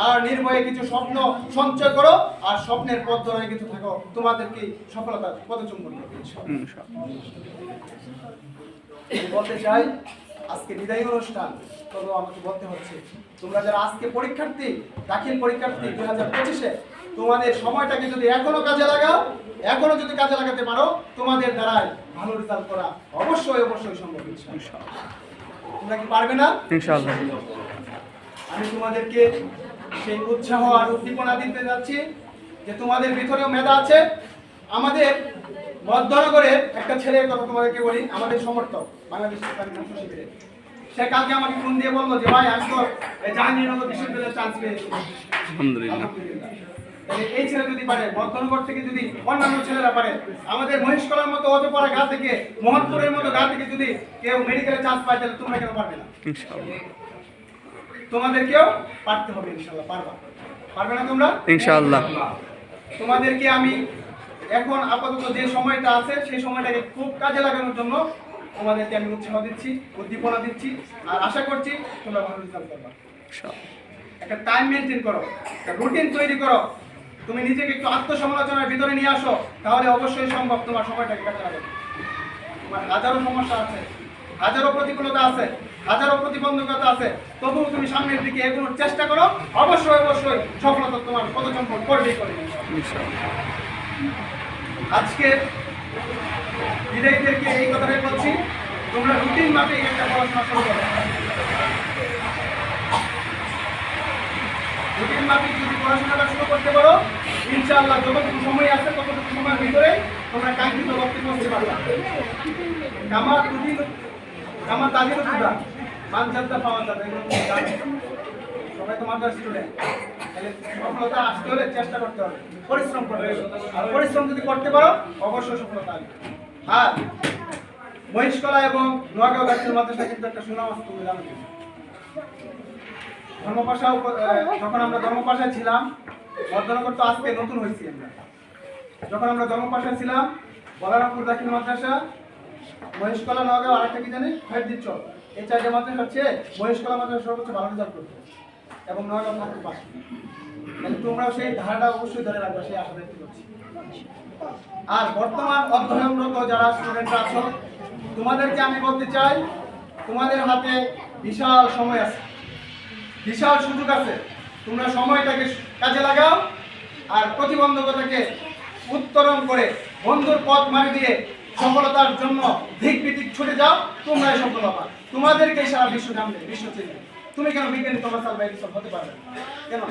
আর নির্ভয়ে কিছু স্বপ্ন সঞ্চয় করো আর স্বপ্নের পথ ধরে কিছু থাকো তোমাদেরকে সফলতা পদচুম্বন করবে। ইনশাআল্লাহ। বলতে চাই আজকে বিদায়ী অনুষ্ঠান তবে আমাকে বলতে হচ্ছে তোমরা যারা আজকে পরীক্ষার্থী দাখিল পরীক্ষার্থী দুই হাজার পঁচিশে তোমাদের সময়টাকে যদি এখনও কাজে লাগাও এখনও যদি কাজে লাগাতে পারো তোমাদের দ্বারাই ভালো রেজাল্ট করা অবশ্যই অবশ্যই সম্ভব। তোমরা কি পারবে না ইনশাআল্লাহ আমি তোমাদেরকে সেই উৎসাহ আর উদ্দীপনা দিতে যাচ্ছি যে তোমাদের ভিতরেও মেধা আছে। আমাদের মধ্যনগরের একটা ছেলের কথা তোমাদেরকে বলি আমাদের সমর্থক বাংলাদেশ শিবিরের। সে কালকে আমাকে ফোন দিয়ে বলল যে ভাই আমি তো জাহাঙ্গীরনগর বিশ্ববিদ্যালয়ে চান্স পেয়েছি। আলহামদুলিল্লাহ। এই ছেলে যদি পারে মধ্যনগর থেকে যদি অন্যান্য ছেলেরা পারে আমাদের মহেশকলার মতো অজপাড়া গা থেকে মোহনপুরের মতো গা থেকে যদি কেউ মেডিকেলে চান্স পায় তাহলে তোমরা কেন পারবে না? তোমাদেরকেও পারতে হবে ইনশাল্লাহ পারবা। পারবে না তোমরা? ইনশাআল্লাহ। তোমাদেরকে আমি এখন আপাতত যে সময়টা আছে সেই সময়টাকে খুব কাজে লাগানোর জন্য তোমাদেরকে আমি উৎসাহ দিচ্ছি উদ্দীপনা দিচ্ছি আর আশা করছি তোমরা ভালো রেজাল্ট করবা একটা টাইম মেনটেন করো একটা রুটিন তৈরি করো। তুমি নিজেকে একটু আত্মসমালোচনার ভিতরে নিয়ে আসো তাহলে অবশ্যই সম্ভব তোমার সময়টাকে কাজে লাগাতে। তোমার হাজারো সমস্যা আছে। হাজারো প্রতিকূলতা আছে, হাজারো প্রতিবন্ধকতা আছে। তবুও তুমি সামনের দিকে এগোনোর চেষ্টা করো। অবশ্যই অবশ্যই সফলতা তোমার পদচম্পন করবেই করবে। আজকে বিদায়ীদেরকে এই কথাটাই বলছি তোমরা রুটিন মাফিক একটা পড়াশোনা শুরু করো। রুটিন মাফিক যদি পড়াশোনাটা শুরু করতে পারো, ইনশাআল্লাহ যতটুকু সময় আছে, ততটুকু সময়ের ভিতরে তোমরা কাঙ্ক্ষিত লক্ষ্যে পৌঁছতে পারবে। আমার রুটিন আমার তাদের উদ্যোগ মানজাতটা পাওয়া যাবে সবাই তো মাদ্রাস স্টুডেন্ট সফলতা আসতে হলে চেষ্টা করতে হবে। পরিশ্রম করতে হবে। পরিশ্রম যদি করতে পারো, অবশ্যই সফলতা আসবে। আর মহিষকলা এবং নোয়াগাঁও গাছের মাদ্রাসা কিন্তু একটা সুনাম আছে তুমি জানো ধর্মপাশা যখন আমরা ধর্মপাশায় ছিলাম মধ্যনগর তো আজকে নতুন হয়েছি আমরা। যখন আমরা ধর্মপাশায় ছিলাম, বলারামপুর দাখিল মাদ্রাসা মহেশকলা নগাঁও আর একটা কি জানি? খয়েরদির চক এই চারটে মাদ্রাসা হচ্ছে মহেশকলা মাদ্রাসা সর্বোচ্চ ভালো রেজাল্ট করতে। এবং নগাঁও থাকতে পারছে তাহলে তোমরাও সেই ধারাটা অবশ্যই ধরে রাখবে, সেই আশা ব্যক্ত করছি। আর বর্তমান অধ্যয়নরত যারা স্টুডেন্টরা আছো, তোমাদেরকে আমি বলতে চাই, তোমাদের হাতে বিশাল সময় আছে। বিশাল সুযোগ আছে। তোমরা সময়টাকে কাজে লাগাও আর প্রতিবন্ধকতাকে উত্তরণ করে বন্ধুর পথ মারি দিয়ে সফলতার জন্য দিক বিদিক ছুটে যাও, তোমরাই সফল হবা। তোমাদেরকে সারা বিশ্ব জানবে বিশ্ব চিনবে তুমি কেন বিজ্ঞানী তোমার সাল হতে পারবে কেন?